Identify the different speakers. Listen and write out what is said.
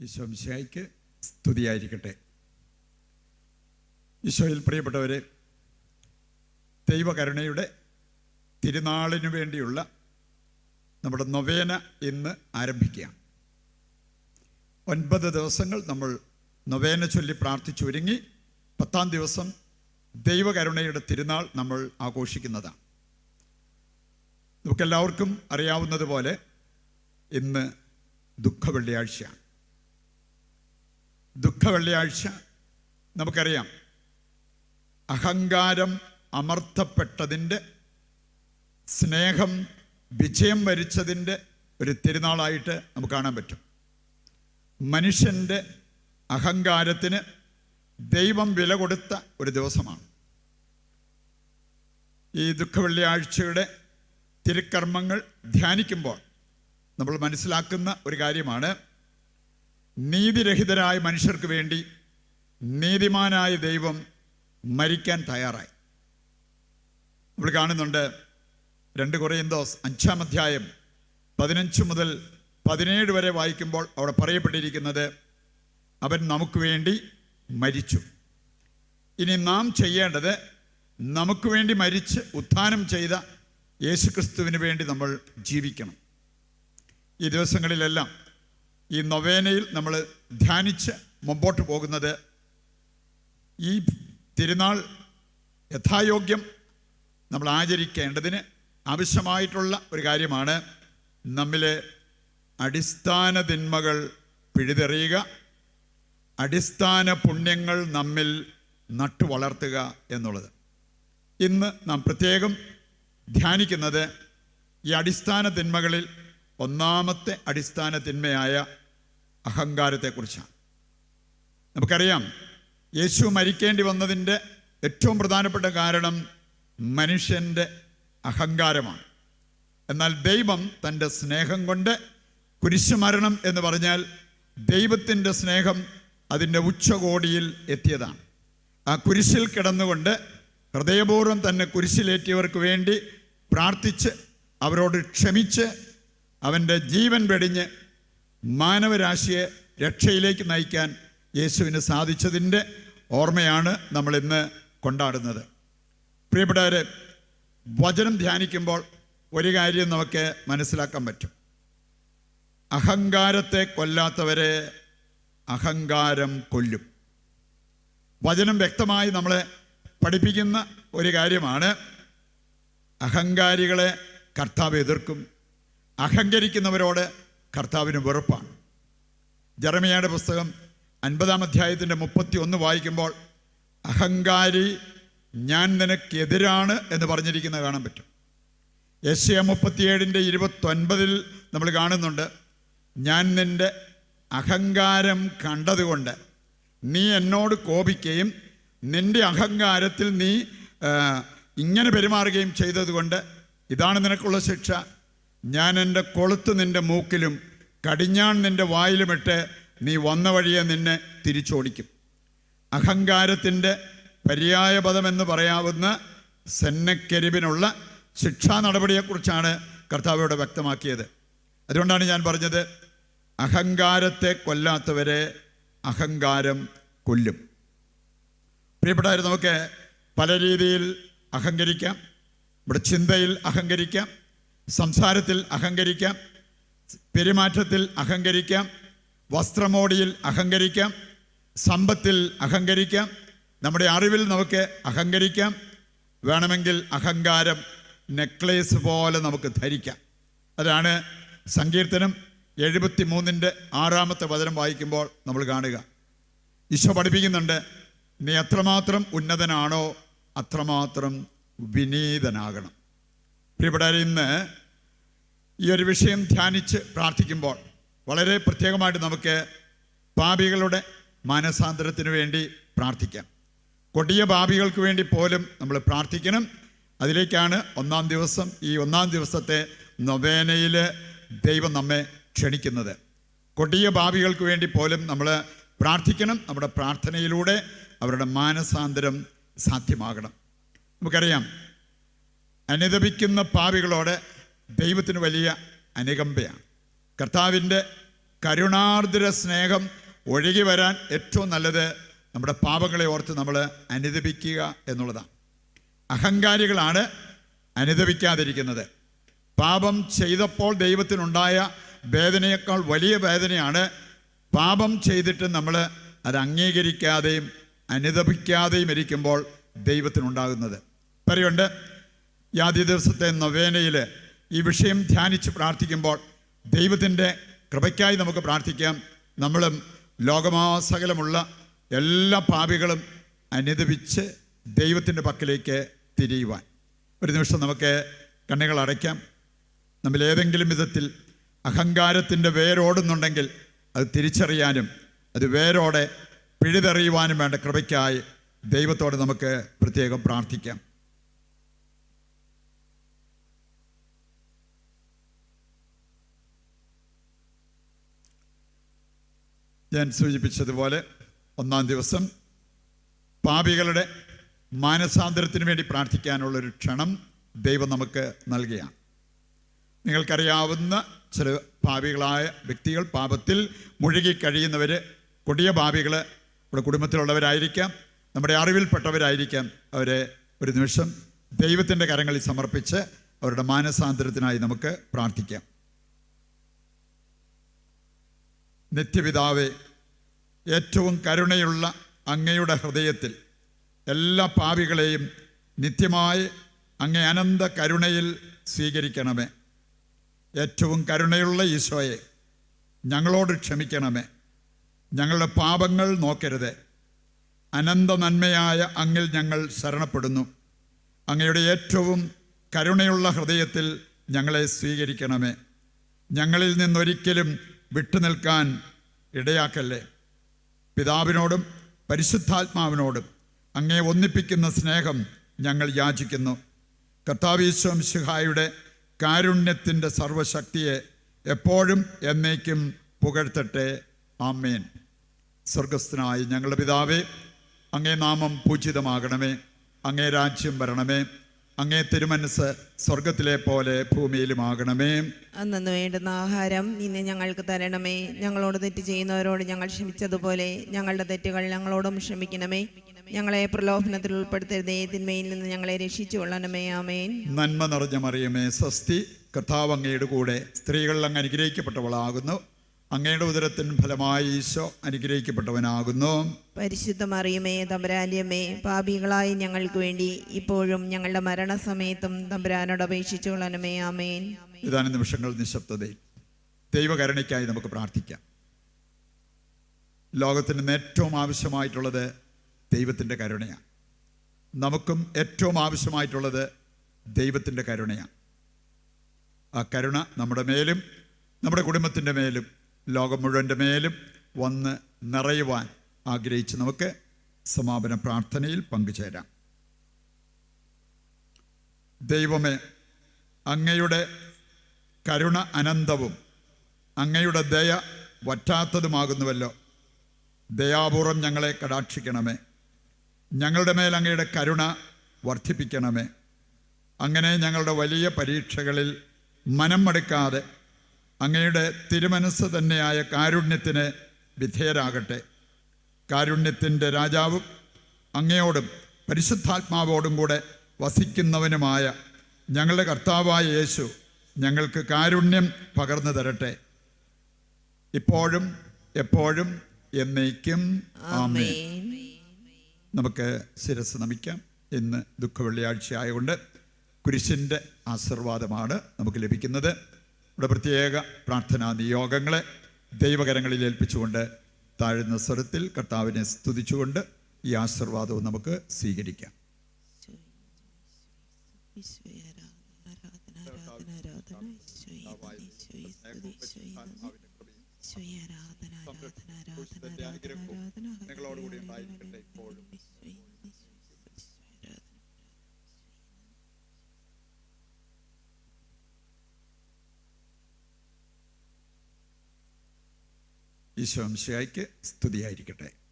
Speaker 1: ഈശോംശായിക്ക് സ്തുതിയായിരിക്കട്ടെ. ഈശോയിൽ പ്രിയപ്പെട്ടവരെ ദൈവകരുണയുടെ തിരുനാളിനു വേണ്ടിയുള്ള നമ്മുടെ നൊവേന ഇന്ന് ആരംഭിക്കുകയാണ്. ഒൻപത് ദിവസങ്ങൾ നമ്മൾ നൊവേന ചൊല്ലി പ്രാർത്ഥിച്ചൊരുങ്ങി പത്താം ദിവസം ദൈവകരുണയുടെ തിരുനാൾ നമ്മൾ ആഘോഷിക്കുന്നതാണ്. നമുക്കെല്ലാവർക്കും അറിയാവുന്നതുപോലെ ഇന്ന് ദുഃഖ വെള്ളിയാഴ്ചയാണ് ദുഃഖ വെള്ളിയാഴ്ച നമുക്കറിയാം. അഹങ്കാരം അമർത്തപ്പെട്ടതിന്റെ സ്നേഹം വിജയം വരിച്ചതിന്റെ ഒരു തിരുനാളായിട്ട് നമുക്ക് കാണാൻ പറ്റും. മനുഷ്യന്റെ അഹങ്കാരത്തിന് ദൈവം വില കൊടുത്ത ഒരു ദിവസമാണ്. ഈ ദുഃഖ വെള്ളിയാഴ്ചയുടെ തിരുക്കർമ്മങ്ങൾ ധ്യാനിക്കുമ്പോൾ നമ്മൾ മനസ്സിലാക്കുന്ന ഒരു കാര്യമാണ്. നീതിരഹിതരായ മനുഷ്യർക്ക് വേണ്ടി നീതിമാനായ ദൈവം മരിക്കാൻ തയ്യാറായി. നമ്മൾ കാണുന്നുണ്ട് രണ്ട് കുറയന്തോസ് അഞ്ചാം അധ്യായം പതിനഞ്ച് മുതൽ പതിനേഴ് വരെ വായിക്കുമ്പോൾ അവിടെ പറയപ്പെട്ടിരിക്കുന്നത് അവൻ നമുക്ക് വേണ്ടി മരിച്ചു. ഇനി നാം ചെയ്യേണ്ടത് നമുക്ക് വേണ്ടി മരിച്ച് ഉത്ഥാനം ചെയ്ത യേശുക്രിസ്തുവിന് വേണ്ടി നമ്മൾ ജീവിക്കണം. ഈ ദിവസങ്ങളിലെല്ലാം ഈ നൊവേനയിൽ നമ്മൾ ധ്യാനിച്ച് മുമ്പോട്ട് പോകുന്നത് ഈ തിരുനാൾ യഥായോഗ്യം നമ്മൾ ആചരിക്കേണ്ടതിന് ആവശ്യമായിട്ടുള്ള ഒരു കാര്യമാണ്. നമ്മിലെ അടിസ്ഥാന തിന്മകൾ പിഴുതെറിയുക അടിസ്ഥാന പുണ്യങ്ങൾ നമ്മിൽ നട്ടു വളർത്തുക എന്നുള്ളത്. ഇന്ന് നാം പ്രത്യേകം ധ്യാനിക്കുന്നത് ഈ അടിസ്ഥാന തിന്മകളിൽ ഒന്നാമത്തെ അടിസ്ഥാന തിന്മയായ അഹങ്കാരത്തെക്കുറിച്ചാണ്. നമുക്കറിയാം യേശു മരിക്കേണ്ടി വന്നതിന്റെ ഏറ്റവും പ്രധാനപ്പെട്ട കാരണം മനുഷ്യന്റെ അഹങ്കാരമാണ്. എന്നാൽ ദൈവം തന്റെ സ്നേഹം കൊണ്ട് കുരിശുമരണം എന്ന് പറഞ്ഞാൽ ദൈവത്തിന്റെ സ്നേഹം അതിന്റെ ഉച്ചകോടിയിൽ എത്തിയതാണ്. ആ കുരിശിൽ കിടന്നുകൊണ്ട് ഹൃദയപൂർവം തന്നെ കുരിശിലേറ്റിയവർക്ക് വേണ്ടി പ്രാർത്ഥിച്ച് അവരോട് ക്ഷമിച്ച് അവന്റെ ജീവൻ വെടിഞ്ഞ് മാനവരാശിയെ രക്ഷയിലേക്ക് നയിക്കാൻ യേശുവിന് സാധിച്ചതിന്റെ ഓർമ്മയാണ് നമ്മൾ ഇന്ന് കൊണ്ടാടുന്നത്. പ്രിയപ്പെട്ടവരെ വചനം ധ്യാനിക്കുമ്പോൾ ഒരു കാര്യം നമുക്ക് മനസ്സിലാക്കാൻ പറ്റും. അഹങ്കാരത്തെ കൊല്ലാത്തവരെ അഹങ്കാരം കൊല്ലും. വചനം വ്യക്തമായി നമ്മളെ പഠിപ്പിക്കുന്ന ഒരു കാര്യമാണ്. അഹങ്കാരികളെ കർത്താവ് എതിർക്കും. അഹങ്കരിക്കുന്നവരോട് കർത്താവിന് വെറുപ്പാണ്. ജറമിയയുടെ പുസ്തകം അൻപതാം അധ്യായത്തിന്റെ മുപ്പത്തി ഒന്ന് വായിക്കുമ്പോൾ അഹങ്കാരി ഞാൻ നിനക്കെതിരാണ് എന്ന് പറഞ്ഞിരിക്കുന്നത് കാണാൻ പറ്റും. യശ്യ മുപ്പത്തിയേഴിന്റെ ഇരുപത്തൊൻപതിൽ നമ്മൾ കാണുന്നുണ്ട് ഞാൻ നിന്റെ അഹങ്കാരം കണ്ടതുകൊണ്ട് നീ എന്നോട് കോപിക്കുകയും നിന്റെ അഹങ്കാരത്തിൽ നീ ഇങ്ങനെ പെരുമാറുകയും ചെയ്തതുകൊണ്ട് ഇതാണ് നിനക്കുള്ള ശിക്ഷ. ഞാൻ എന്റെ കൊളുത്ത് നിന്റെ മൂക്കിലും കടിഞ്ഞാൺ നിന്റെ വായിലുമിട്ട് നീ വന്ന വഴിയെ നിന്നെ തിരിച്ചോടിക്കും. അഹങ്കാരത്തിന്റെ പര്യായപദമെന്ന് പറയാവുന്ന സെന്നക്കെരിവിനുള്ള ശിക്ഷാ നടപടിയെക്കുറിച്ചാണ് കർത്താവ് ഇവിടെ വ്യക്തമാക്കിയത്. അതുകൊണ്ടാണ് ഞാൻ പറഞ്ഞത് അഹങ്കാരത്തെ കൊല്ലാത്തവരെ അഹങ്കാരം കൊല്ലും. പ്രിയപ്പെട്ടവർ നമുക്ക് പല രീതിയിൽ അഹങ്കരിക്കാം നമ്മുടെ ചിന്തയിൽ അഹങ്കരിക്കാം സംസാരത്തിൽ അഹങ്കരിക്കാം പെരുമാറ്റത്തിൽ അഹങ്കരിക്കാം വസ്ത്രമോടിയിൽ അഹങ്കരിക്കാം സമ്പത്തിൽ അഹങ്കരിക്കാം നമ്മുടെ അറിവിൽ നമുക്ക് അഹങ്കരിക്കാം വേണമെങ്കിൽ അഹങ്കാരം നെക്ലേസ് പോലെ നമുക്ക് ധരിക്കാം. അതാണ് സങ്കീർത്തനം എഴുപത്തി മൂന്നിന്റെ ആറാമത്തെ വചനം വായിക്കുമ്പോൾ നമ്മൾ കാണുക. ഈശോ പഠിപ്പിക്കുന്നുണ്ട് നീ എത്രമാത്രം ഉന്നതനാണോ അത്രമാത്രം വിനീതനാകണം. ഇവിടെ ഇന്ന് ഈ ഒരു വിഷയം ധ്യാനിച്ച് പ്രാർത്ഥിക്കുമ്പോൾ വളരെ പ്രത്യേകമായിട്ട് നമുക്ക് പാപികളുടെ മാനസാന്തരത്തിന് വേണ്ടി പ്രാർത്ഥിക്കാം. കൊടിയ പാപികൾക്ക് വേണ്ടി പോലും നമ്മൾ പ്രാർത്ഥിക്കണം. അതിലേക്കാണ് ഒന്നാം ദിവസം ഈ ഒന്നാം ദിവസത്തെ നൊവേനയിൽ ദൈവം നമ്മെ ക്ഷണിക്കുന്നത്. കൊടിയ പാപികൾക്ക് വേണ്ടി പോലും നമ്മൾ പ്രാർത്ഥിക്കണം. നമ്മുടെ പ്രാർത്ഥനയിലൂടെ അവരുടെ മാനസാന്തരം സാധ്യമാകണം. നമുക്കറിയാം അനുദപിക്കുന്ന പാപികളോട് ദൈവത്തിന് വലിയ അനുകമ്പയാണ്. കർത്താവിന്റെ കരുണാർദ്ര സ്നേഹം ഒഴുകി വരാൻ ഏറ്റവും നല്ലത് നമ്മുടെ പാപങ്ങളെ ഓർത്ത് നമ്മൾ അനുദപിക്കുക എന്നുള്ളതാണ്. അഹങ്കാരികളാണ് അനുദപിക്കാതിരിക്കുന്നത്. പാപം ചെയ്തപ്പോൾ ദൈവത്തിനുണ്ടായ വേദനയേക്കാൾ വലിയ വേദനയാണ് പാപം ചെയ്തിട്ട് നമ്മൾ അത് അംഗീകരിക്കാതെയും അനുദപിക്കാതെയും ഇരിക്കുമ്പോൾ ദൈവത്തിനുണ്ടാകുന്നത്. പറയുണ്ട് യാതി ദിവസത്തെ നൊവേനയിൽ ഈ വിഷയം ധ്യാനിച്ച് പ്രാർത്ഥിക്കുമ്പോൾ ദൈവത്തിന്റെ കൃപയ്ക്കായി നമുക്ക് പ്രാർത്ഥിക്കാം. നമ്മളും ലോകമാസകലമുള്ള എല്ലാ പാപികളും അനുദപിച്ച് ദൈവത്തിന്റെ പക്കലേക്ക് തിരിയുവാൻ. ഒരു നിമിഷം നമുക്ക് കണ്ണുകൾ അടയ്ക്കാം. നമ്മൾ ഏതെങ്കിലും വിധത്തിൽ അഹങ്കാരത്തിന്റെ വേരോടുന്നുണ്ടെങ്കിൽ അത് തിരിച്ചറിയാനും അത് വേരോടെ പിഴുതെറിയുവാനും വേണ്ട കൃപയ്ക്കായി ദൈവത്തോട് നമുക്ക് പ്രത്യേകം പ്രാർത്ഥിക്കാം. ഞാൻ സൂചിപ്പിച്ചതുപോലെ ഒന്നാം ദിവസം പാപികളുടെ മാനസാന്തരത്തിന് വേണ്ടി പ്രാർത്ഥിക്കാനുള്ളൊരു ക്ഷണം ദൈവം നമുക്ക് നൽകുകയാണ്. നിങ്ങൾക്കറിയാവുന്ന ചില പാപികളായ വ്യക്തികൾ പാപത്തിൽ മുഴുകി കഴിയുന്നവർ കൊടിയ പാപികൾ നമ്മുടെ കുടുംബത്തിലുള്ളവരായിരിക്കാം നമ്മുടെ അറിവിൽപ്പെട്ടവരായിരിക്കാം അവരെ ഒരു നിമിഷം ദൈവത്തിന്റെ കരങ്ങളിൽ സമർപ്പിച്ച് അവരുടെ മാനസാന്തരത്തിനായി നമുക്ക് പ്രാർത്ഥിക്കാം. നിത്യപിതാവേ ഏറ്റവും കരുണയുള്ള അങ്ങയുടെ ഹൃദയത്തിൽ എല്ലാ പാപികളെയും നിത്യമായി അങ്ങേ അനന്ത കരുണയിൽ സ്വീകരിക്കണമേ. ഏറ്റവും കരുണയുള്ള ഈശോയെ ഞങ്ങളോട് ക്ഷമിക്കണമേ. ഞങ്ങളുടെ പാപങ്ങൾ നോക്കരുത്. അനന്ത നന്മയായ അങ്ങിൽ ഞങ്ങൾ ശരണപ്പെടുന്നു. അങ്ങയുടെ ഏറ്റവും കരുണയുള്ള ഹൃദയത്തിൽ ഞങ്ങളെ സ്വീകരിക്കണമേ. ഞങ്ങളിൽ നിന്നൊരിക്കലും വിട്ടുനിൽക്കാൻ ഇടയാക്കല്ലേ? പിതാവിനോടും പരിശുദ്ധാത്മാവിനോടും അങ്ങേ ഒന്നിപ്പിക്കുന്ന സ്നേഹം ഞങ്ങൾ യാചിക്കുന്നു. കർത്താവീശ്വം ശിഹായുടെ കാരുണ്യത്തിന്റെ സർവശക്തിയെ എപ്പോഴും എന്നേക്കും പുകഴ്ത്തട്ടെ. ആമേൻ. സ്വർഗസ്ഥനായി ഞങ്ങളുടെ പിതാവേ അങ്ങേ നാമം പൂജിതമാകണമേ അങ്ങേ രാജ്യം വരണമേ അങ്ങേ തിരുമനസ് സ്വർഗത്തിലെ പോലെ ഭൂമിയിലുമാകണമേ.
Speaker 2: അന്നു വേണ്ടുന്ന ആഹാരം ഇന്ന് ഞങ്ങൾക്ക് തരണമേ. ഞങ്ങളോട് തെറ്റ് ചെയ്യുന്നവരോട് ഞങ്ങൾ ക്ഷമിച്ചതുപോലെ ഞങ്ങളുടെ തെറ്റുകൾ ഞങ്ങളോടും ക്ഷമിക്കണമേ. ഞങ്ങളെ പ്രലോഭനത്തിൽ ഉൾപ്പെടുത്തരുതേ. തിന്മയിൽ നിന്ന് ഞങ്ങളെ രക്ഷിച്ചുകൊള്ളണമേ. ആമേൻ.
Speaker 1: നന്മ നിറഞ്ഞ മറിയമേ സ്വസ്തി കർത്താവ് അങ്ങയുടെ കൂടെ സ്ത്രീകളിൽ അങ്ങ് അനുഗ്രഹിക്കപ്പെട്ടവളാകുന്നു. അങ്ങയുടെ ഉദരത്തിൻ ഫലമായി ഈശോ അനുഗ്രഹിക്കപ്പെട്ടവനാകുന്നു.
Speaker 2: പരിശുദ്ധ മറിയമേ തമ്പുരാന്യമ്മേ പാപികളായി ഞങ്ങൾക്ക് വേണ്ടി ഇപ്പോഴും ഞങ്ങളുടെ മരണസമയത്തും തമ്പുരാനോട് അപേക്ഷിച്ചു കൊള്ളണമേ ആമേൻ.
Speaker 1: ഇതാണ് നിമിഷങ്ങൾ നിശബ്ദതയിൽ ദൈവകരുണയ്ക്കായി നമുക്ക് പ്രാർത്ഥിക്കാം. ലോകത്തിന് ഏറ്റവും ആവശ്യമായിട്ടുള്ളത് ദൈവത്തിന്റെ കരുണയാണ്. നമുക്കും ഏറ്റവും ആവശ്യമായിട്ടുള്ളത് ദൈവത്തിന്റെ കരുണയാണ്. ആ കരുണ നമ്മുടെ മേലും നമ്മുടെ കുടുംബത്തിന്റെ മേലും ലോകം മുഴുവന്റെ മേലും വന്ന് നിറയുവാൻ ആഗ്രഹിച്ച് നമുക്ക് സമാപന പ്രാർത്ഥനയിൽ പങ്കുചേരാം. ദൈവമേ അങ്ങയുടെ കരുണ അനന്തവും അങ്ങയുടെ ദയ വറ്റാത്തതുമാകുന്നുവല്ലോ. ദയാപൂർവം ഞങ്ങളെ കടാക്ഷിക്കണമേ. ഞങ്ങളുടെ മേൽ അങ്ങയുടെ കരുണ വർദ്ധിപ്പിക്കണമേ. അങ്ങനെ ഞങ്ങളുടെ വലിയ പരീക്ഷകളിൽ മനം മടുക്കാതെ അങ്ങയുടെ തിരുമനസ് തന്നെയായ കാരുണ്യത്തിന് വിധേയരാകട്ടെ. കാരുണ്യത്തിന്റെ രാജാവും അങ്ങയോടും പരിശുദ്ധാത്മാവോടും കൂടെ വസിക്കുന്നവനുമായ ഞങ്ങളുടെ കർത്താവായ യേശു ഞങ്ങൾക്ക് കാരുണ്യം പകർന്നു തരട്ടെ. ഇപ്പോഴും എപ്പോഴും എന്നേക്കും ആമേൻ. നമുക്ക് ശിരസ് നമിക്കാം. ഇന്ന് ദുഃഖ വെള്ളിയാഴ്ച ആയതുകൊണ്ട് കുരിശിന്റെ ആശീർവാദമാണ് നമുക്ക് ലഭിക്കുന്നത്. ഇവിടെ പ്രത്യേക പ്രാർത്ഥനാ നിയോഗങ്ങളെ ദൈവകരങ്ങളിൽ ഏൽപ്പിച്ചുകൊണ്ട് താഴ്ന്ന സ്വരത്തിൽ കർത്താവിനെ സ്തുതിച്ചുകൊണ്ട് ഈ ആശീർവാദവും നമുക്ക് സ്വീകരിക്കാം. ആരാധന ആരാധന ആരാധന ആരാധന നിങ്ങളോടുകൂടി ഉണ്ടായിരിക്കട്ടെ ഇപ്പോഴും ഈശോ ശിയായിക്ക് സ്തുതിയായിരിക്കട്ടെ.